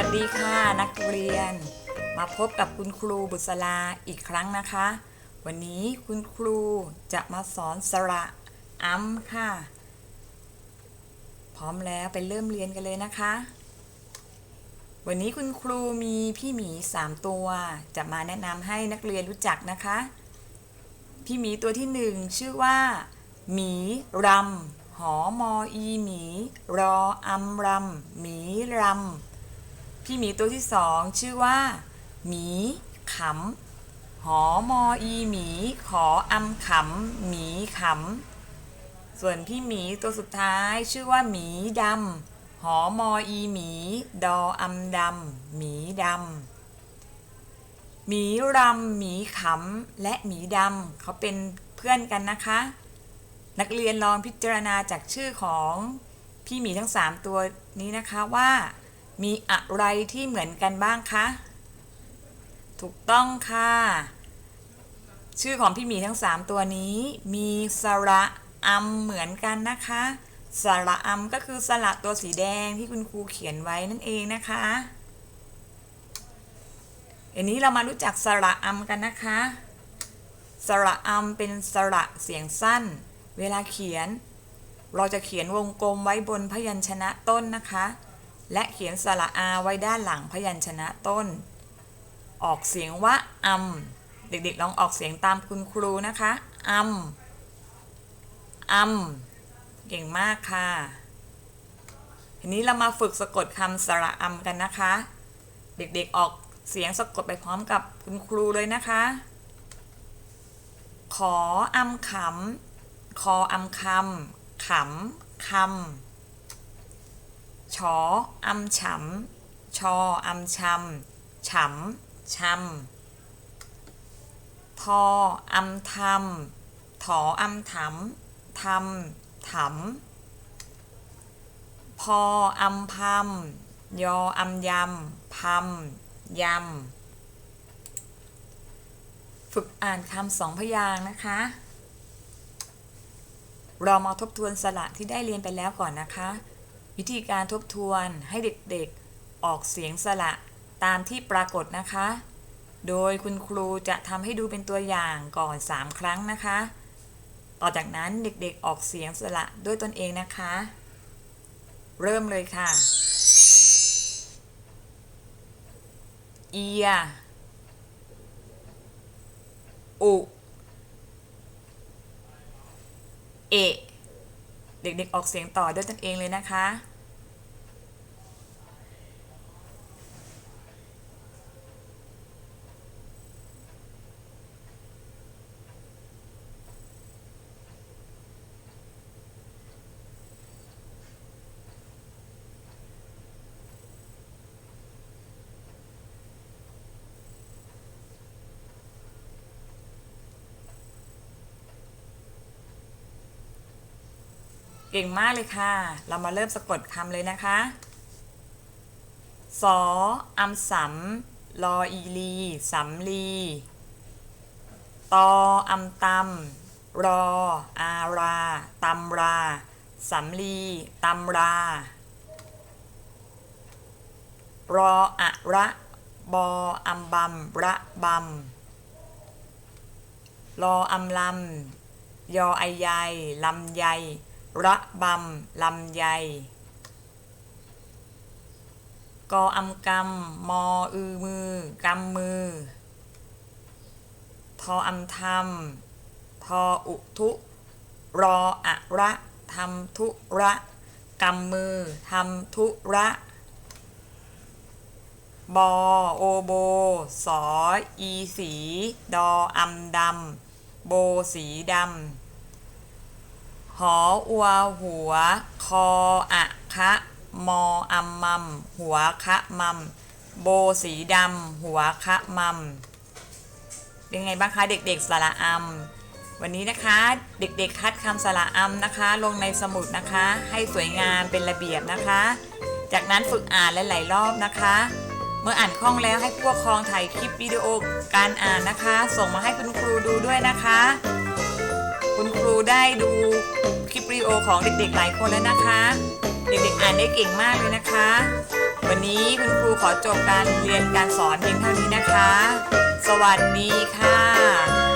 วัสดีค่ะนักเรียน มาพบกับคุณครูบุษลาอีกครั้งนะคะ วันนี้คุณครูจะมาสอนสระอัมค่ะ พร้อมแล้วไปเริ่มเรียนกันเลยนะคะ วันนี้คุณครูมีพี่หมีสามตัว จะมาแนะนำให้นักเรียนรู้จักนะคะ พี่หมีตัวที่หนึ่งชื่อว่าหมีรำหอมออีหมี รออำรำหมีรำ พี่หมีตัวที่สองชื่อว่าหมีขำหอมออีหมีขออำขำหมีขำส่วนพี่หมีตัวสุดท้ายชื่อว่าหมีดำหอมออีหมีดออำดำหมีดำหมีรำหมีขำและหมีดำเขาเป็นเพื่อนกันนะคะ นักเรียนลองพิจารณาจากชื่อของพี่หมีทั้ง 3 ตัวนี้นะคะว่า มีอะไรที่เหมือนกันบ้างคะ ถูกต้องค่ะ ชื่อของพี่หมีทั้ง 3 ตัวนี้ มีสระอัมเหมือนกันนะคะ สระอัมก็คือสระตัวสีแดงที่คุณครูเขียนไว้นั่นเองนะคะอันนี้เรามารู้จักสระอัมกันนะคะ สระอัมเป็นสระเสียงสั้น เวลาเขียน เราจะเขียนวงกลมไว้บนพยัญชนะต้นนะคะ และเขียนสระอาไว้ด้านหลังพยัญชนะต้น ออกเสียงว่าอัมเด็กๆลองออกเสียงตามคุณครูนะคะอัมอัมเก่งมากค่ะ ทีนี้เรามาฝึกสะกดคำสระอัมกันนะคะ เด็กๆออกเสียงสะกดไปพร้อมกับคุณครูเลยนะคะ ขออำขำคออำคำขำคำ ชออำฉำชออำชำฉำชำทออำทำถออำถำทำถำพออำพำยออำยำพำยำฝึกอ่านคำสองพยางค์นะคะ เรามาทบทวนสระที่ได้เรียนไปแล้วก่อนนะคะ วิธีการทบทวนให้เด็กๆ ออกเสียงสระตามที่ปรากฏนะคะ โดยคุณครูจะทำให้ดูเป็นตัวอย่างก่อน 3 ครั้งนะคะ ต่อจากนั้นเด็กๆออกเสียงสระด้วยตนเองนะคะ เริ่มเลยค่ะ เอีย อุ เอะ เด็กๆออกเสียงต่อด้วยตนเองเลยนะคะ เก่งมากเลยค่ะ เรามาเริ่มสะกดคำเลยนะคะ สออัมสำลออีลีสำลีตออัมตำรอ อาราตำราสำลีตำรารออะระบออัมบำระบำรออัมลำยอไอใยลำไย ระบำลำไย กออำกำมออือมือกำมือ ทออำทำทออุทุรออะระทำทุระกำมือทำทุระบอโอโบ สออีสี ดออำดำโบสีดำ หออัวหัว คออะคะมออัมมัม หัวคะมัม โบสีดำ หัวคะมัม เป็นไงบ้างคะเด็กๆสระอัมวันนี้นะคะเด็กๆคัดคำสระอัมนะคะ ลงในสมุดนะคะ ให้สวยงามเป็นระเบียบนะคะ จากนั้นฝึกอ่านหลายๆรอบนะคะ เมื่ออ่านคล่องแล้วให้ผู้ปกครองถ่ายคลิปวิดีโอการอ่านนะคะ ส่งมาให้คุณครูดูด้วยนะคะ คุณครูได้ดูคลิปวิดีโอของเด็กๆหลายคนแล้วนะคะ เด็กๆอ่านได้เก่งมากเลยนะคะ วันนี้คุณครูขอขอจบการเรียนการสอนเพียงเท่านี้นะคะ สวัสดีค่ะ